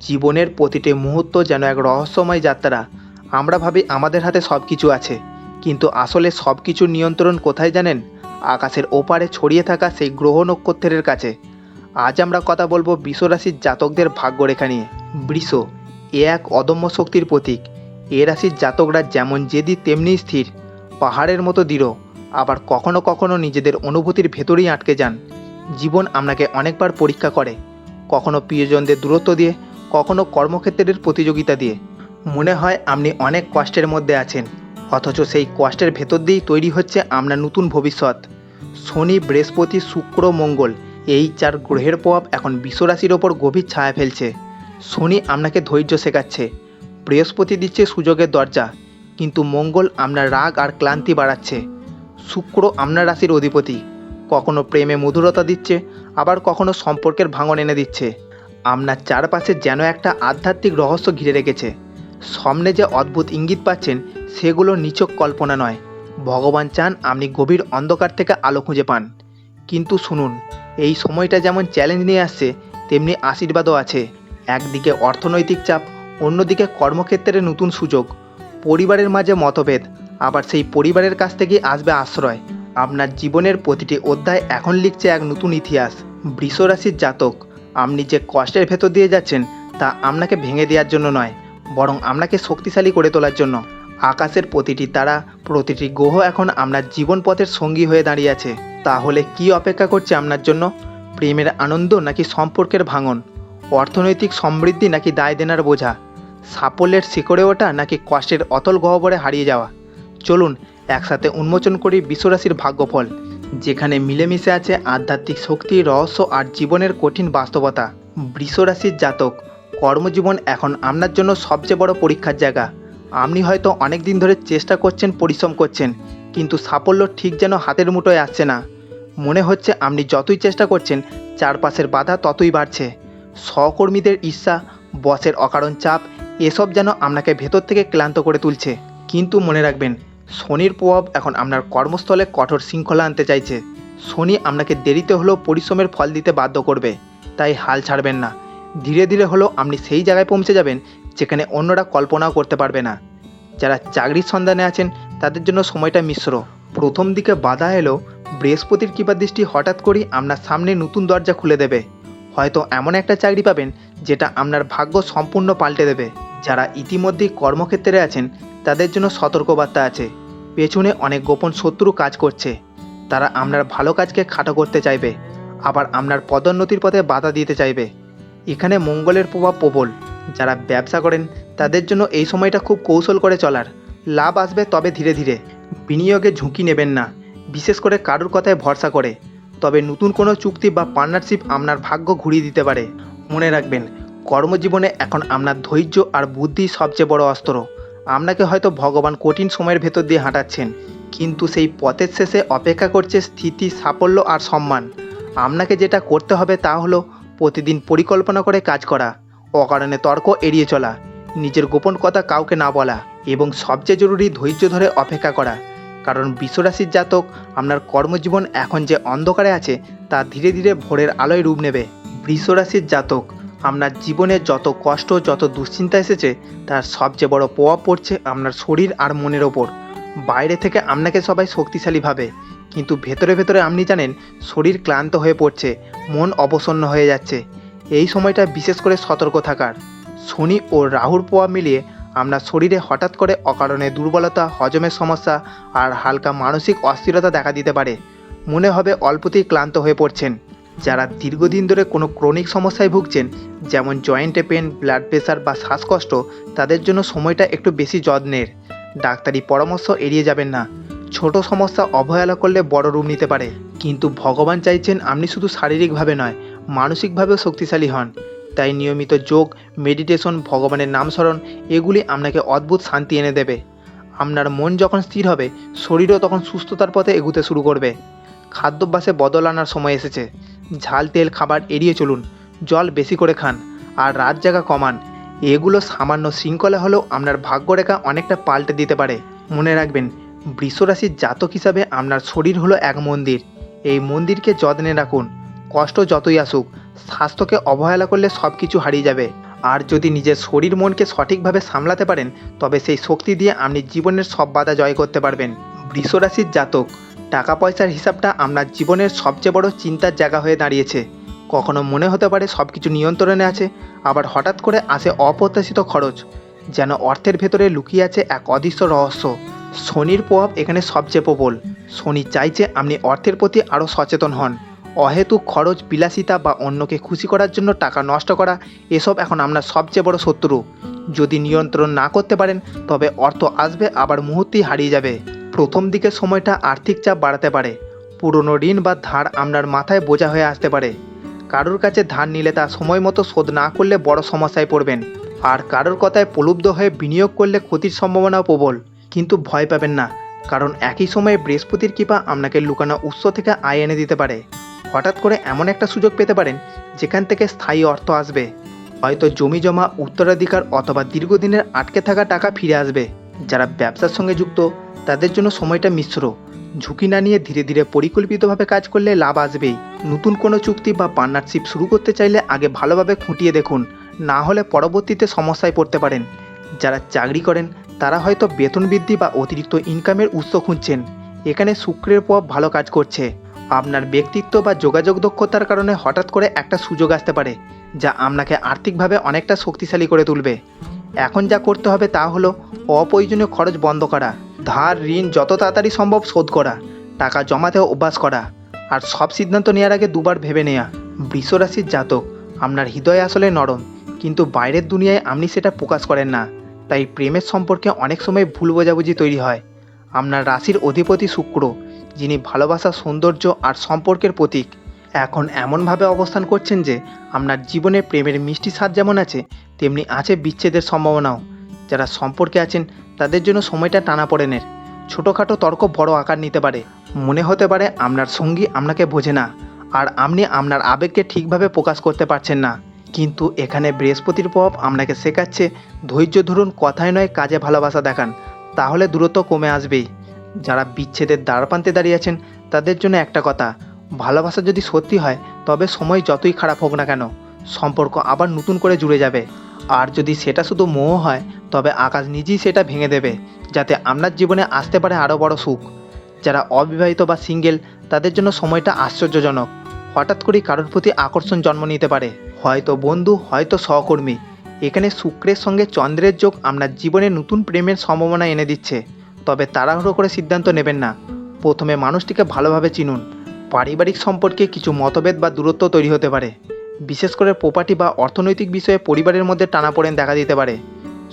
জীবনের প্রতিটি মুহূর্ত যেন এক রহস্যময় যাত্রা। আমরা ভাবি আমাদের হাতে সব কিছু আছে, কিন্তু আসলে সব কিছুর নিয়ন্ত্রণ কোথায় জানেন? আকাশের ওপারে ছড়িয়ে থাকা সেই গ্রহ নক্ষত্রের কাছে। আজ আমরা কথা বলব বিশ্বরাশির জাতকদের ভাগ্যরেখা নিয়ে। বৃষ, এ এক অদম্য শক্তির প্রতীক। এ রাশির জাতকরা যেমন জেদি, তেমনি স্থির। পাহাড়ের মতো দৃঢ়, আবার কখনো কখনো নিজেদের অনুভূতির ভেতরেই আটকে যান। জীবন আপনাকে অনেকবার পরীক্ষা করে। কখনো প্রিয়জনদের দূরত্ব দিয়ে কখনো কর্মক্ষেত্রের প্রতিযোগিতা দিয়ে। মনে হয় আপনি অনেক কষ্টের মধ্যে আছেন, অথচ সেই কষ্টের ভেতর দিয়েই তৈরি হচ্ছে আপনার নতুন ভবিষ্যৎ। শনি, বৃহস্পতি, শুক্র, মঙ্গল, এই চার গ্রহের প্রভাব এখন বিশ্বরাশির ওপর গভীর ছায়া ফেলছে। শনি আপনাকে ধৈর্য শেখাচ্ছে, বৃহস্পতি দিচ্ছে সুযোগের দরজা, কিন্তু মঙ্গল আপনার রাগ আর ক্লান্তি বাড়াচ্ছে। শুক্র আপনার রাশির অধিপতি, কখনো প্রেমে মধুরতা দিচ্ছে, আবার কখনো সম্পর্কের ভাঙন এনে দিচ্ছে। আপনার চারপাশে যেন একটা আধ্যাত্মিক রহস্য ঘিরে রেখেছে। সামনে যে অদ্ভুত ইঙ্গিত পাচ্ছেন, সেগুলো নিচক কল্পনা নয়। ভগবান চান আপনি গভীর অন্ধকার থেকে আলো খুঁজে পান। কিন্তু শুনুন, এই সময়টা যেমন চ্যালেঞ্জ নিয়ে আসছে, তেমনি আশীর্বাদও আছে। একদিকে অর্থনৈতিক চাপ, অন্যদিকে কর্মক্ষেত্রে নতুন সুযোগ। পরিবারের মাঝে মতভেদ, আবার সেই পরিবারের কাছ থেকে আসবে আশ্রয়। আপনার জীবনের প্রতিটি অধ্যায় এখন লিখছে এক নতুন ইতিহাস, বৃষরাশির জাতক। আপনি যে কষ্টের ভেতর দিয়ে যাচ্ছেন, তা আপনাকে ভেঙে দেওয়ার জন্য নয়, বরং আপনাকে শক্তিশালী করে তোলার জন্য। আকাশের প্রতিটি তারা, প্রতিটি গ্রহ এখন আপনার জীবন পথের সঙ্গী হয়ে দাঁড়িয়ে আছে। তাহলে কি অপেক্ষা করছে আপনার জন্য? প্রেমের আনন্দ নাকি সম্পর্কের ভাঙন? অর্থনৈতিক সমৃদ্ধি নাকি দায় দেনার বোঝা? সাফল্যের শিকড়ে ওঠা নাকি কষ্টের অতল গহ্বরে হারিয়ে যাওয়া? চলুন, একসাথে উন্মোচন করি বিশ্বরাশির ভাগ্যফল। যেখানে মিলেমিশে আছে আধ্যাত্মিক শক্তি, রহস্য আর জীবনের কঠিন বাস্তবতা। বৃষরাশির জাতক, কর্মজীবন এখন আপনার জন্য সবচেয়ে বড় পরীক্ষার জায়গা। আপনি হয়তো অনেক দিন ধরে চেষ্টা করছেন, পরিশ্রম করছেন, কিন্তু সাফল্য ঠিক যেন হাতের মুঠোয় আসছে না। মনে হচ্ছে আপনি যতই চেষ্টা করছেন, চারপাশের বাধা ততই বাড়ছে। সহকর্মীদের ঈর্ষা, বসের অকারণ চাপ, এসব যেন আপনাকে ভেতর থেকে ক্লান্ত করে তুলছে। কিন্তু মনে রাখবেন শনির প্রভাব এখন আপনার কর্মস্থলে কঠোর শৃঙ্খলা আনতে চাইছে। শনি আপনাকে দেরিতে হলেও পরিশ্রমের ফল দিতে বাধ্য করবে। তাই হাল ছাড়বেন না। ধীরে ধীরে হলেও আপনি সেই জায়গায় পৌঁছে যাবেন যেখানে অন্যরা কল্পনাও করতে পারবে না। যারা চাকরির সন্ধানে আছেন, তাদের জন্য সময়টা মিশ্র। প্রথম দিকে বাধা এলেও বৃহস্পতির কৃপা দৃষ্টি হঠাৎ করেই আপনার সামনে নতুন দরজা খুলে দেবে। হয়তো এমন একটা চাকরি পাবেন, যেটা আপনার ভাগ্য সম্পূর্ণ পাল্টে দেবে। যারা ইতিমধ্যেই কর্মক্ষেত্রে আছেন তাদের জন্য সতর্কবার্তা আছে। পেছনে অনেক গোপন শত্রু কাজ করছে। তারা আপনার ভালো কাজকে খাটো করতে চাইবে, আবার আপনার পদোন্নতির পথে বাধা দিতে চাইবে। এখানে মঙ্গলের প্রভাব প্রবল। যারা ব্যবসা করেন, তাদের জন্য এই সময়টা খুব কৌশল করে চলার। লাভ আসবে তবে ধীরে ধীরে। বিনিয়োগে ঝুঁকি নেবেন না। বিশেষ করে কারুর কথায় ভরসা করে। তবে নতুন কোনো চুক্তি বা পার্টনারশিপ আপনার ভাগ্য ঘুরিয়ে দিতে পারে। মনে রাখবেন, কর্মজীবনে এখন আপনার ধৈর্য আর বুদ্ধি সবচেয়ে বড় অস্ত্র। আপনাকে হয়তো ভগবান কঠিন সময়ের ভেতর দিয়ে হাঁটাচ্ছেন, কিন্তু সেই পথের শেষে অপেক্ষা করছে স্থিতি, সাফল্য আর সম্মান। আপনাকে যেটা করতে হবে তা হলো প্রতিদিন পরিকল্পনা করে কাজ করা, অকারণে তর্ক এড়িয়ে চলা, নিজের গোপন কথা কাউকে না বলা এবং সবচেয়ে জরুরি ধৈর্য ধরে অপেক্ষা করা। কারণ বিশ্বরাশির জাতক আপনার কর্মজীবন এখন যে অন্ধকারে আছে তা ধীরে ধীরে ভোরের আলোয় রূপ নেবে। বৃষরাশির জাতক আপনার জীবনে যত কষ্ট, যত দুশ্চিন্তা এসেছে, তার সবচেয়ে বড় প্রভাব পড়ছে আপনার শরীর আর মনের ওপর। বাইরে থেকে আপনাকে সবাই শক্তিশালী ভাবে, কিন্তু ভেতরে ভেতরে আপনি জানেন, শরীর ক্লান্ত হয়ে পড়ছে, মন অবসন্ন হয়ে যাচ্ছে। এই সময়টা বিশেষ করে সতর্ক থাকার। শনি ও রাহুর প্রভাব মিলিয়ে আপনার শরীরে হঠাৎ করে অকারণে দুর্বলতা, হজমের সমস্যা আর হালকা মানসিক অস্থিরতা দেখা দিতে পারে। মনে হবে অল্পতেই ক্লান্ত হয়ে পড়ছেন। যারা দীর্ঘদিন ধরে কোনো ক্রনিক সমস্যায় ভুগছেন, যেমন জয়েন্টে পেন, ব্লাড প্রেশার বা শ্বাসকষ্ট, তাদের জন্য সময়টা একটু বেশি যত্নের। ডাক্তারি পরামর্শ এড়িয়ে যাবেন না। ছোট সমস্যা অবহেলা করলে বড় রূপ নিতে পারে। কিন্তু ভগবান চাইছেন আপনি শুধু শারীরিকভাবে নয়, মানসিকভাবেও শক্তিশালী হন। তাই নিয়মিত যোগ, মেডিটেশন, ভগবানের নাম স্মরণ, এগুলি আপনাকে অদ্ভুত শান্তি এনে দেবে। আপনার মন যখন স্থির হবে, শরীরও তখন সুস্থতার পথে এগুতে শুরু করবে। খাদ্যাভ্যাসে বদল আনার সময় এসেছে। ঝাল তেল খাবার এড়িয়ে চলুন, জল বেশি করে খান, আর রাত জাগা কমান। এগুলো সামান্য শৃঙ্খলা হলেও আপনার ভাগ্যরেখা অনেকটা পাল্টে দিতে পারে। মনে রাখবেন, বৃষরাশির জাতক হিসাবে আপনার শরীর হলো এক মন্দির। এই মন্দিরকে যত্নে রাখুন। কষ্ট যতই আসুক, স্বাস্থ্যকে অবহেলা করলে সব কিছু হারিয়ে যাবে। আর যদি নিজের শরীর মনকে সঠিকভাবে সামলাতে পারেন, তবে সেই শক্তি দিয়ে আপনি জীবনের সব বাধা জয় করতে পারবেন। বৃষরাশির জাতক টাকা পয়সার হিসাবটা আপনার জীবনের সবচেয়ে বড় চিন্তার জায়গা হয়ে দাঁড়িয়েছে। কখনো মনে হতে পারে সব কিছু নিয়ন্ত্রণে আছে, আবার হঠাৎ করে আসে অপ্রত্যাশিত খরচ, যেন অর্থের ভেতরে লুকিয়ে আছে এক অদৃশ্য রহস্য। শনির প্রভাব এখানে সবচেয়ে প্রবল। শনি চাইছে আপনি অর্থের প্রতি আরও সচেতন হন। অহেতুক খরচ, বিলাসিতা বা অন্যকে খুশি করার জন্য টাকা নষ্ট করা, এসব এখন আপনার সবচেয়ে বড় শত্রু। যদি নিয়ন্ত্রণ না করতে পারেন, তবে অর্থ আসবে, আবার মুহূর্তেই হারিয়ে যাবে। প্রথম দিকের সময়টা আর্থিক চাপ বাড়াতে পারে। পুরনো ঋণ বা ধার আপনার মাথায় বোঝা হয়ে আসতে পারে। কারোর কাছে ধার নিলে তা সময় মতো শোধ না করলে বড় সমস্যায় পড়বেন। আর কারোর কথায় প্রলুব্ধ হয়ে বিনিয়োগ করলে ক্ষতির সম্ভাবনাও প্রবল। কিন্তু ভয় পাবেন না, কারণ একই সময়ে বৃহস্পতির কৃপা আপনাকে লুকানো উৎস থেকে আয় এনে দিতে পারে। হঠাৎ করে এমন একটা সুযোগ পেতে পারেন, যেখান থেকে স্থায়ী অর্থ আসবে। হয়তো জমি জমা, উত্তরাধিকার অথবা দীর্ঘদিনের আটকে থাকা টাকা ফিরে আসবে। যারা ব্যবসার সঙ্গে যুক্ত তাদের জন্য সময়টা মিশ্র। ঝুঁকি না নিয়ে ধীরে ধীরে পরিকল্পিতভাবে কাজ করলে লাভ আসবেই। নতুন কোনো চুক্তি বা পার্টনারশিপ শুরু করতে চাইলে আগে ভালোভাবে খুঁটিয়ে দেখুন। না হলে পরবর্তীতে সমস্যায় পড়তে পারেন। যারা চাকরি করেন, তারা হয়তো বেতন বৃদ্ধি বা অতিরিক্ত ইনকামের উৎস খুঁজছেন। এখানে শুক্রের প্রভাব ভালো কাজ করছে। আপনার ব্যক্তিত্ব বা যোগাযোগ দক্ষতার কারণে হঠাৎ করে একটা সুযোগ আসতে পারে, যা আপনাকে আর্থিকভাবে অনেকটা শক্তিশালী করে তুলবে। এখন যা করতে হবে তা হলো অপ্রয়োজনীয় খরচ বন্ধ করা। ধার, ঋণ যত তাড়াতাড়ি সম্ভব শোধ করা, টাকা জমাতে অভ্যাস করা, আর সব সিদ্ধান্ত নেওয়ার আগে দুবার ভেবে নেওয়া বৃষরাশির জাতক, আপনার হৃদয় আসলে নরম, কিন্তু বাইরের দুনিয়ায় আপনি সেটা প্রকাশ করেন না, তাই প্রেমের সম্পর্কে অনেক সময় ভুল বোঝাবুঝি তৈরি হয়। আপনার রাশির অধিপতি শুক্র, যিনি ভালোবাসা, সৌন্দর্য আর সম্পর্কের প্রতীক, এখন এমনভাবে অবস্থান করছেন যে, আপনার জীবনে প্রেমের মিষ্টি স্বাদ যেমন আছে, তেমনি আছে বিচ্ছেদের সম্ভাবনাও। যারা সম্পর্কে আছেন, তাদের জন্য সময়টা টানা পড়েনের ছোটোখাটো তর্ক বড় আকার নিতে পারে। মনে হতে পারে আপনার সঙ্গী আপনাকে বোঝে না, আর আপনি আপনার আবেগকে ঠিকভাবে প্রকাশ করতে পারছেন না। কিন্তু এখানে বৃহস্পতির প্রভাব আপনাকে শেখাচ্ছে, ধৈর্য ধরুন, কথায় নয়, কাজে ভালোবাসা দেখান। তাহলে দূরত্ব কমে আসবেই। যারা বিচ্ছেদের দ্বারপ্রান্তে দাঁড়িয়ে আছেন, তাদের জন্য একটা কথা, ভালোবাসা যদি সত্যি হয়, তবে সময় যতই খারাপ হোক না কেন, সম্পর্ক আবার নতুন করে জুড়ে যাবে। আর যদি সেটা শুধু মোহ হয়, তবে আকাশ নিজেই সেটা ভেঙে দেবে, যাতে আপনার জীবনে আসতে পারে আরও বড় সুখ। যারা অবিবাহিত বা সিঙ্গেল, তাদের জন্য সময়টা আশ্চর্যজনক। হঠাৎ করেই কারোর প্রতি আকর্ষণ জন্ম নিতে পারে। হয়তো বন্ধু, হয়তো সহকর্মী। এখানে শুক্রের সঙ্গে চন্দ্রের যোগ আপনার জীবনে নতুন প্রেমের সম্ভাবনা এনে দিচ্ছে। তবে তাড়াহুড়ো করে সিদ্ধান্ত নেবেন না। প্রথমে মানুষটিকে ভালোভাবে চিনুন। পারিবারিক সম্পর্কে কিছু মতভেদ বা দূরত্ব তৈরি হতে পারে। বিশেষ করে প্রপার্টি বা অর্থনৈতিক বিষয়ে পরিবারের মধ্যে টানাপোড়েন দেখা দিতে পারে।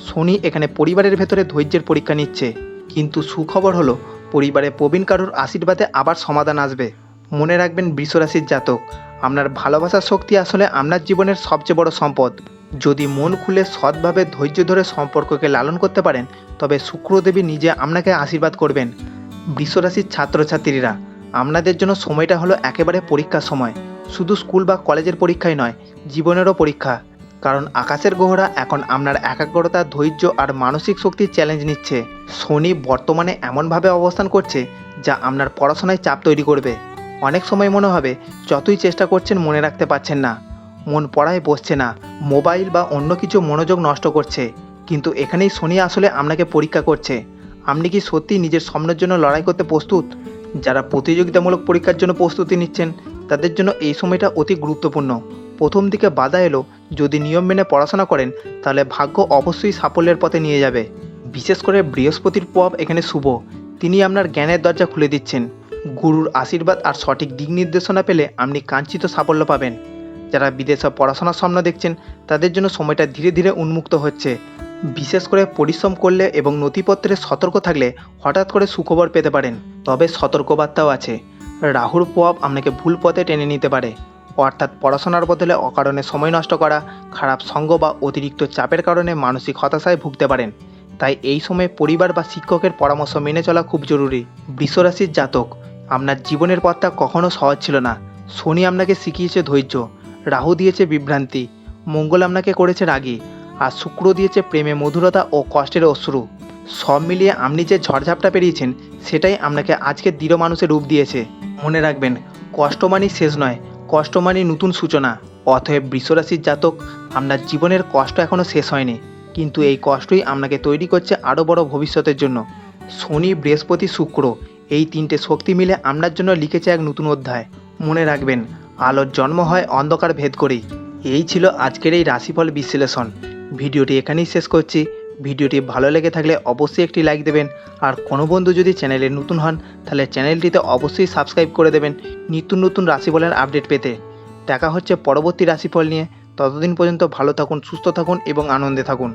শনি এখানে পরিবারের ভেতরে ধৈর্যের পরীক্ষা নিচ্ছে। কিন্তু সুখবর হলো, পরিবারে প্রবীণ কারুর আশীর্বাদে আবার সমাধান আসবে। মনে রাখবেন বৃষরাশির জাতক, আপনার ভালোবাসার শক্তি আসলে আপনার জীবনের সবচেয়ে বড় সম্পদ। যদি মন খুলে সৎভাবে ধৈর্য ধরে সম্পর্ককে লালন করতে পারেন, তবে শুক্রদেবী নিজে আপনাকে আশীর্বাদ করবেন। বৃষরাশির ছাত্রছাত্রীরা, আপনাদের জন্য সময়টা হলো একেবারে পরীক্ষার সময়। শুধু স্কুল বা কলেজের পরীক্ষাই নয়, জীবনেরও পরীক্ষা। কারণ আকাশের গ্রহরা এখন আপনার একাগ্রতা, ধৈর্য আর মানসিক শক্তির চ্যালেঞ্জ নিচ্ছে। শনি বর্তমানে এমনভাবে অবস্থান করছে যা আপনার পড়াশোনায় চাপ তৈরি করবে। অনেক সময় মনে হবে, যতই চেষ্টা করছেন মনে রাখতে পারছেন না। মন পড়ায় বসছে না, মোবাইল বা অন্য কিছু মনোযোগ নষ্ট করছে। কিন্তু এখানেই শনি আসলে আপনাকে পরীক্ষা করছে। আপনি কি সত্যি নিজের স্বপ্নের জন্য লড়াই করতে প্রস্তুত? যারা প্রতিযোগিতামূলক পরীক্ষার জন্য প্রস্তুতি নিচ্ছেন তাদের জন্য এই সময়টা অতি গুরুত্বপূর্ণ। প্রথম দিকে বাধা এলো, যদি নিয়ম মেনে পড়াশোনা করেন, তাহলে ভাগ্য অবশ্যই সাফল্যের পথে নিয়ে যাবে। বিশেষ করে বৃহস্পতির প্রভাব এখানে শুভ। তিনি আপনার জ্ঞানের দরজা খুলে দিচ্ছেন। গুরুর আশীর্বাদ আর সঠিক দিক নির্দেশনা পেলে আপনি কাঙ্ক্ষিত সাফল্য পাবেন। যারা বিদেশে পড়াশোনার স্বপ্ন দেখছেন, তাদের জন্য সময়টা ধীরে ধীরে উন্মুক্ত হচ্ছে। বিশেষ করে পরিশ্রম করলে এবং নথিপত্রে সতর্ক থাকলে হঠাৎ করে সুখবর পেতে পারেন। তবে সতর্কবার্তাও আছে। রাহুর প্রভাব আপনাকে ভুল পথে টেনে নিতে পারে। অর্থাৎ পড়াশোনার বদলে অকারণে সময় নষ্ট করা, খারাপ সঙ্গ বা অতিরিক্ত চাপের কারণে মানসিক হতাশায় ভুগতে পারেন। তাই এই সময়ে পরিবার বা শিক্ষকের পরামর্শ মেনে চলা খুব জরুরি। বৃষরাশির জাতক, আপনার জীবনের পথটা কখনো সহজ ছিল না। শনি আপনাকে শিখিয়েছে ধৈর্য, রাহু দিয়েছে বিভ্রান্তি, মঙ্গল আপনাকে করেছে রাগী, আর শুক্র দিয়েছে প্রেমে মধুরতা ও কষ্টের অশ্রু। সব মিলিয়ে আপনি যে ঝড়ঝাপটা পেরিয়েছেন, সেটাই আপনাকে আজকে দৃঢ় মানুষের রূপ দিয়েছে। মনে রাখবেন কষ্ট মানেই শেষ নয় কষ্ট মানেই নতুন সূচনা। অতএব বৃষরাশির জাতক, আপনার জীবনের কষ্ট এখনও শেষ হয়নি, কিন্তু এই কষ্টই আপনাকে তৈরি করছে আরও বড় ভবিষ্যতের জন্য। শনি, বৃহস্পতি, শুক্র, এই তিনটে শক্তি মিলে আপনার জন্য লিখেছে এক নতুন অধ্যায়। মনে রাখবেন, আলোর জন্ম হয় অন্ধকার ভেদ করেই। এই ছিল আজকের এই রাশিফল বিশ্লেষণ। ভিডিওটি এখানেই শেষ করছি। ভিডিওটি ভালো লেগে থাকলে অবশ্যই একটি লাইক দেবেন। আর কোনো বন্ধু যদি চ্যানেলে নতুন হন, তাহলে চ্যানেলটিতে অবশ্যই সাবস্ক্রাইব করে দেবেন নিত্য নতুন রাশিফলের আপডেট পেতে। দেখা হচ্ছে পরবর্তী রাশিফল নিয়ে। ততদিন পর্যন্ত ভালো থাকুন, সুস্থ থাকুন এবং আনন্দে থাকুন।